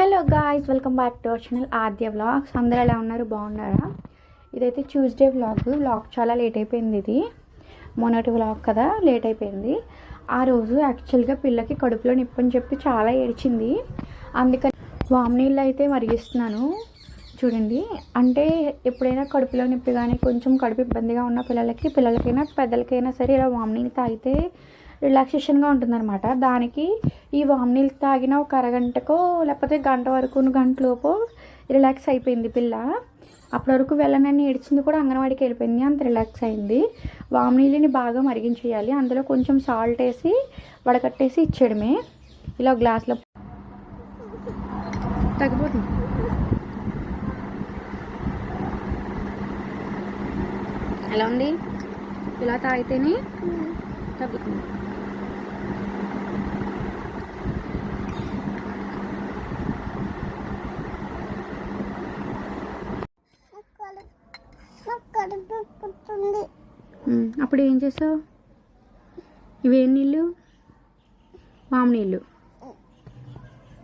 Hello guys welcome back to our channel Aadya vlogs అందరూ ఎలా ఉన్నారు? బాగున్నారా? ఇదైతే ట్యూస్డే వ్లాగ్ వ్లాగ్ చాలా లేట్ అయిపోయింది ఇది. మొన్నటి వ్లాగ్ కదా లేట్ అయిపోయింది. ఆ రోజు యాక్చువల్గా పిల్లకి కడుపులో నొప్పి అని చెప్పి చాలా ఏడ్చింది. అందుకని వామ్ నీళ్ళు అయితే మరిగిస్తున్నాను. చూడండి. అంటే ఎప్పుడైనా కడుపులో నొప్పి కానీ కొంచెం కడుపు ఇబ్బందిగా ఉన్న పిల్లలకి పిల్లలకైనా పెద్దలకైనా సరే ఇలా వామ్ నీళ్ళు తాగితే రిలాక్సేషన్గా ఉంటుందన్నమాట. దానికి ఈ వామ్ నీళ్ళు తాగిన ఒక అరగంటకో లేకపోతే గంట వరకు గంటలోపు రిలాక్స్ అయిపోయింది పిల్ల. అప్పటి వరకు వెళ్ళనని ఏడ్చింది కూడా అంగన్వాడికి వెళ్ళిపోయింది. అంత రిలాక్స్ అయింది. వామ్ నీళ్ళని బాగా మరిగించేయాలి. అందులో కొంచెం సాల్ట్ వేసి వడకట్టేసి ఇచ్చేయడమే. ఇలా గ్లాస్లో తగ్గిపోతుంది. ఎలా ఉంది? ఇలా తాగితేనే తగ్గుతుంది. అప్పుడు ఏం చేసావు? ఇవేం నీళ్ళు? వామ్ నీళ్ళు.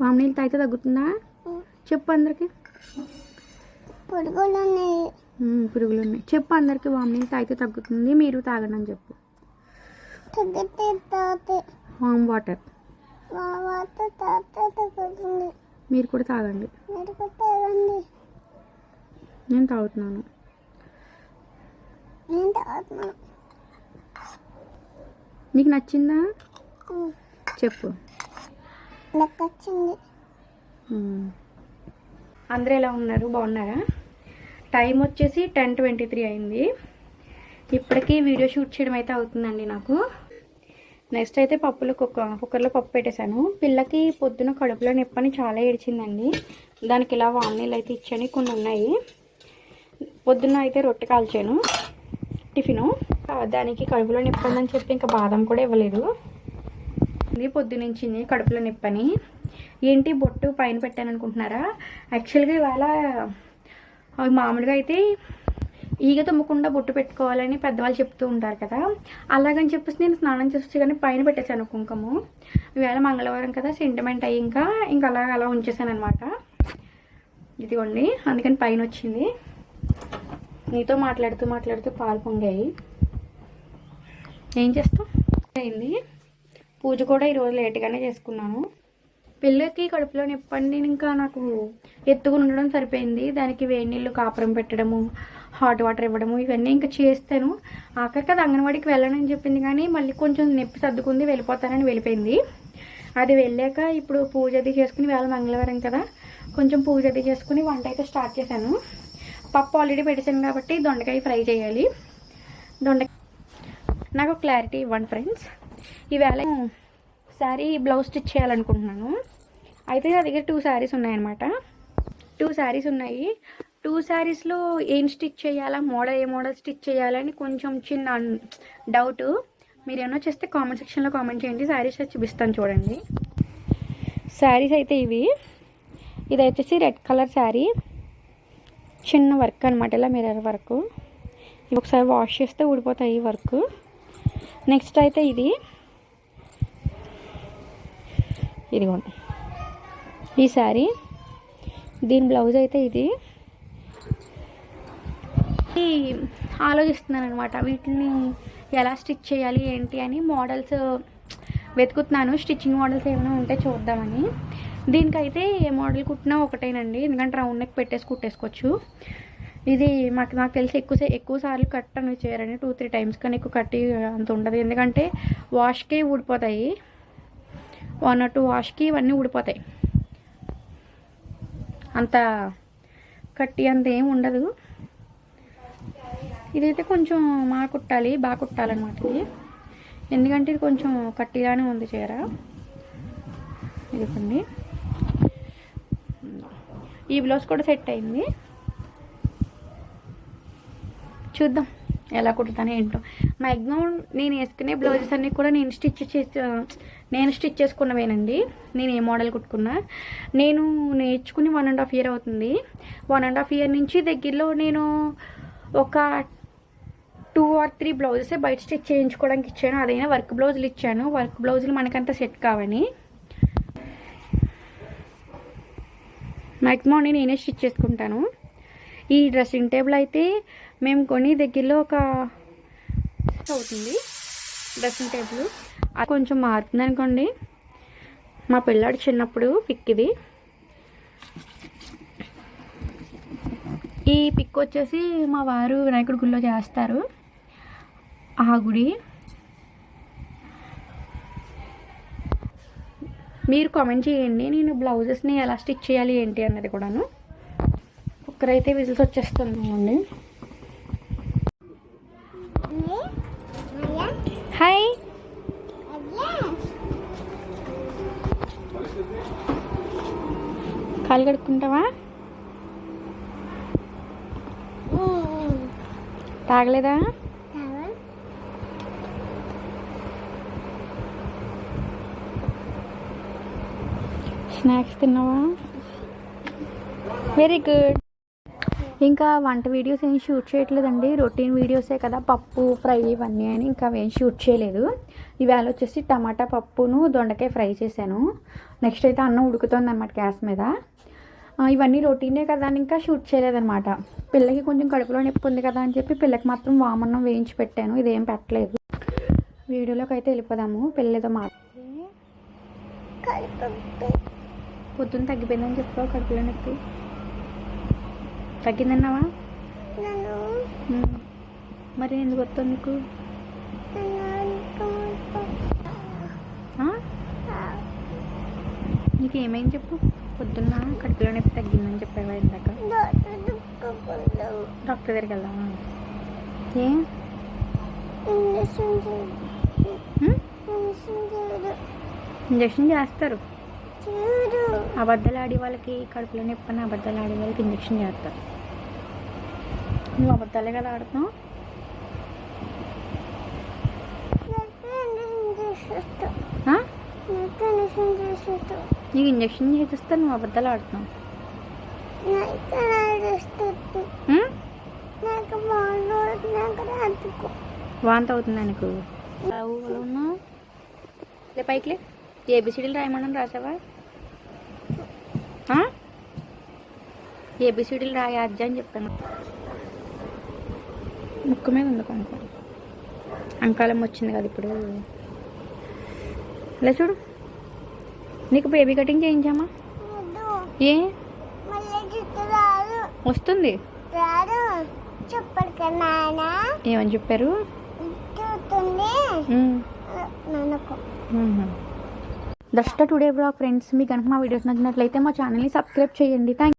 వామ్ నీళ్ళు తాగితే తగ్గుతుందా? చెప్పు అందరికి. పురుగులు ఉన్నాయి. పురుగులు ఉన్నాయి. చెప్పు అందరికి వామ్ నీళ్ళు తాగితే తగ్గుతుంది మీరు తాగండి అని చెప్పు. Warm water. మీరు కూడా తాగండి. నేను తాగుతున్నాను. నేను తాగుతున్నాను. నీకు నచ్చిందా? చెప్పు. నాకు వచ్చింది ఉమ్. అందరూ ఎలా ఉన్నారు? బాగున్నారా? టైం వచ్చేసి టెన్ ట్వంటీ త్రీ అయింది. ఇప్పటికీ వీడియో షూట్ చేయడం అయితే అవుతుందండి నాకు. నెక్స్ట్ అయితే పప్పులో కుక్క కుక్కర్లో పప్పు పెట్టేశాను. పిల్లకి పొద్దున కడుపులో నొప్పని చాలా ఏడ్చిందండి. దానికి ఇలా వాన్నీళ్ళు అయితే ఇచ్చాను. కొన్ని ఉన్నాయి. పొద్దున్న అయితే రొట్టె కాల్చాను. టిఫిను. దానికి కడుపులో నొప్పి ఉందని చెప్పి ఇంకా బాదం కూడా ఇవ్వలేదు. ఇది కడుపులో నొప్పని. ఏంటి బొట్టు పైన పెట్టాను అనుకుంటున్నారా యాక్చువల్గా ఇవాళ అవి మామూలుగా అయితే ఈగ తుమ్మకుండా బొట్టు పెట్టుకోవాలని పెద్దవాళ్ళు చెప్తూ ఉంటారు కదా. అలాగని చెప్పేసి నేను స్నానం చేసి కానీ పైన పెట్టేశాను కుంకుమ. ఇవాళ మంగళవారం కదా సెంటిమెంట్ అయ్యి ఇంకా ఇంకా అలా అలా ఉంచేసాను అనమాట ఇదిగోండి అందుకని పైన వచ్చింది. నీతో మాట్లాడుతూ మాట్లాడుతూ పాలు పొంగాయి. ఏం చేస్తాం అయింది. పూజ కూడా ఈరోజు లేట్గానే చేసుకున్నాను. పిల్లకి కడుపులో నొప్పండి ఇంకా నాకు. ఎత్తుకుని ఉండడం సరిపోయింది. దానికి వేడి నీళ్ళు కాపురం పెట్టడము హాట్ వాటర్ ఇవ్వడము ఇవన్నీ ఇంకా చేస్తాను. ఆఖరికి అది అంగన్వాడికి వెళ్ళనని చెప్పింది కానీ మళ్ళీ కొంచెం నొప్పి సర్దుకుంది వెళ్ళిపోతానని వెళ్ళిపోయింది. అది వెళ్ళాక ఇప్పుడు పూజ అది చేసుకుని వేళ మంగళవారం కదా కొంచెం పూజ అది చేసుకుని వంట అయితే స్టార్ట్ చేశాను. పప్పు ఆల్రెడీ పెట్టేశాను కాబట్టి దొండకాయ ఫ్రై చేయాలి. దొండకాయ నాకు క్లారిటీ ఇవ్వండి ఫ్రెండ్స్ ఈవేళ శారీ బ్లౌజ్ స్టిచ్ చేయాలనుకుంటున్నాను. అయితే నా దగ్గర టూ శారీస్ ఉన్నాయన్నమాట. టూ శారీస్ ఉన్నాయి. టూ శారీస్లో ఏం స్టిచ్ చేయాలా? మోడల్ ఏ మోడల్ స్టిచ్ చేయాలని కొంచెం చిన్న డౌట్ మీరు ఏమన్నా చేస్తే కామెంట్ సెక్షన్లో కామెంట్ చేయండి. శారీస్ చూపిస్తాను చూడండి. శారీస్ అయితే ఇవి. ఇది వచ్చేసి రెడ్ కలర్ శారీ చిన్న వర్క్ అనమాట ఇలా మిర్రర్ వర్క్ ఇవి ఒకసారి వాష్ చేస్తే ఊడిపోతాయి ఈ వర్క్ నెక్స్ట్ అయితే ఇది. ఇదిగోండి ఈ శారీ దీని బ్లౌజ్ అయితే ఇది. ఈ ఆలోచిస్తున్నాను అనమాట వీటిని ఎలా స్టిచ్ చేయాలి ఏంటి అని మోడల్స్ వెతుకుతున్నాను. స్టిచ్చింగ్ మోడల్స్ ఏమైనా ఉంటే చూద్దామని. దీనికైతే ఏ మోడల్ కుట్టినా ఒకటేనండి. ఎందుకంటే రౌండ్ నెక్ పెట్టేసి కుట్టేసుకోవచ్చు. ఇది మాకు నాకు తెలిసి ఎక్కువ ఎక్కువ సార్లు కట్ అని చేయరని టూ త్రీ టైమ్స్ కానీ ఎక్కువ కట్టి అంత ఉండదు. ఎందుకంటే వాష్కి ఊడిపోతాయి. వన్ ఆర్ టూ వాష్కి ఇవన్నీ ఊడిపోతాయి. అంత కట్టి అంత ఏం ఉండదు. ఇదైతే కొంచెం మా కుట్టాలి బాగా కుట్టాలన్నమాట ఇది. ఎందుకంటే ఇది కొంచెం కట్టిగానే ఉంది చీర. ఇదిగోండి. ఈ బ్లౌజ్ కూడా సెట్ అయింది. చూద్దాం ఎలా కుట్టుతానో ఏంటో. మ్యాక్సిమం నేను వేసుకునే బ్లౌజెస్ అన్నీ కూడా నేను స్టిచ్ చేసి నేను స్టిచ్ చేసుకున్నవేనండి. నేను ఏ మోడల్ కుట్టుకున్నా. నేను నేర్చుకుని వన్ అండ్ హాఫ్ ఇయర్ అవుతుంది. వన్ అండ్ హాఫ్ ఇయర్ నుంచి దగ్గరలో నేను ఒక టూ ఆర్ త్రీ బ్లౌజెస్ బయట స్టిచ్ చేయించుకోవడానికి ఇచ్చాను. అదైనా వర్క్ బ్లౌజులు ఇచ్చాను. వర్క్ బ్లౌజులు మనకంత సెట్ కావని. మ్యాక్సిమం నేనే స్టిచ్ చేసుకుంటాను. ఈ డ్రెస్సింగ్ టేబుల్ అయితే మేము కొని దగ్గరలో ఒక అవుతుంది. Dressing table. అది కొంచెం మారుతుంది అనుకోండి. మా పిల్లాడు చిన్నప్పుడు పిక్ ఇది. ఈ పిక్ వచ్చేసి మా వారు వినాయకుడి గుడిలో చేస్తారు. ఆ గుడి. మీరు కామెంట్ చేయండి. నేను బ్లౌజెస్ని ఎలా స్టిచ్ చేయాలి ఏంటి అన్నది కూడాను. కుక్కర్ అయితే విజిల్స్ వచ్చేస్తుంది అండి హాయ్. కాలు కడుక్కుంటావా? తాగలేదా? స్నాక్స్ తిన్నావా? Very good. ఇంకా వంట వీడియోస్ ఏం షూట్ చేయట్లేదండి. రొటీన్ వీడియోసే కదా. పప్పు ఫ్రై ఇవన్నీ అని ఇంకా అవేం షూట్ చేయలేదు. ఈవేళ వచ్చేసి టమాటా పప్పును దొండకాయ ఫ్రై చేశాను. నెక్స్ట్ అయితే అన్నం ఉడుకుతుంది అనమాట గ్యాస్ మీద. ఇవన్నీ రొటీనే కదా అని ఇంకా షూట్ చేయలేదన్నమాట. పిల్లకి కొంచెం కడుపులో నొప్పి ఉంది కదా అని చెప్పి పిల్లకి మాత్రం వామన్నం వేయించి పెట్టాను. ఇదేం పెట్టలేదు. వీడియోలోకి అయితే వెళ్ళిపోదాము. పిల్లతో మాట పొద్దున్న తగ్గిపోయిందని చెప్పావు కడుపులో నొప్పి. తగ్గిందన్నావా. మరి ఎందుకు వస్తుంది నీకు? నీకు ఏమైంది చెప్పు. పొద్దున్న కడుపులో నొప్పి తగ్గిందని చెప్పావా ఇందాక? డాక్టర్ దగ్గరికి వెళ్దామా? ఏ? ఇంజక్షన్ చేస్తారు. అబద్ధాలు ఆడే వాళ్ళకి కడుపులో నొప్పి అని అబద్ధాలు ఆడే వాళ్ళకి ఇంజక్షన్ చేస్తారు. నువ్వు అబద్ధాలే కదా ఆడుతున్నావు? నీకు ఇంజక్షన్ చేసేస్తే నువ్వు అబద్ధాలు ఆడుతున్నావు. వాంత నాకు? బాగుండు నాకు అవుతుందా నీకు లే. పైకిలే ఏబిసిడీలు రాయమని రాసావా? ఆ? ఏబిసిడీలు రాయద్దు అని చెప్పాను. ముక్కు మీద ఉంది కొంచెం. అంకాలం వచ్చింది కదా ఇప్పుడు. ఇలా చూడు. నీకు బేబీ కటింగ్ చేయించామా? ఏ? మళ్ళీ వస్తుంది. ఏమని చెప్పారు? దష్ట టుడే బ్లాగ్ ఫ్రెండ్స్ మీకు కనుక మా వీడియోస్ నచ్చినట్లయితే మా ఛానల్ని సబ్స్క్రైబ్ చేయండి. థ్యాంక్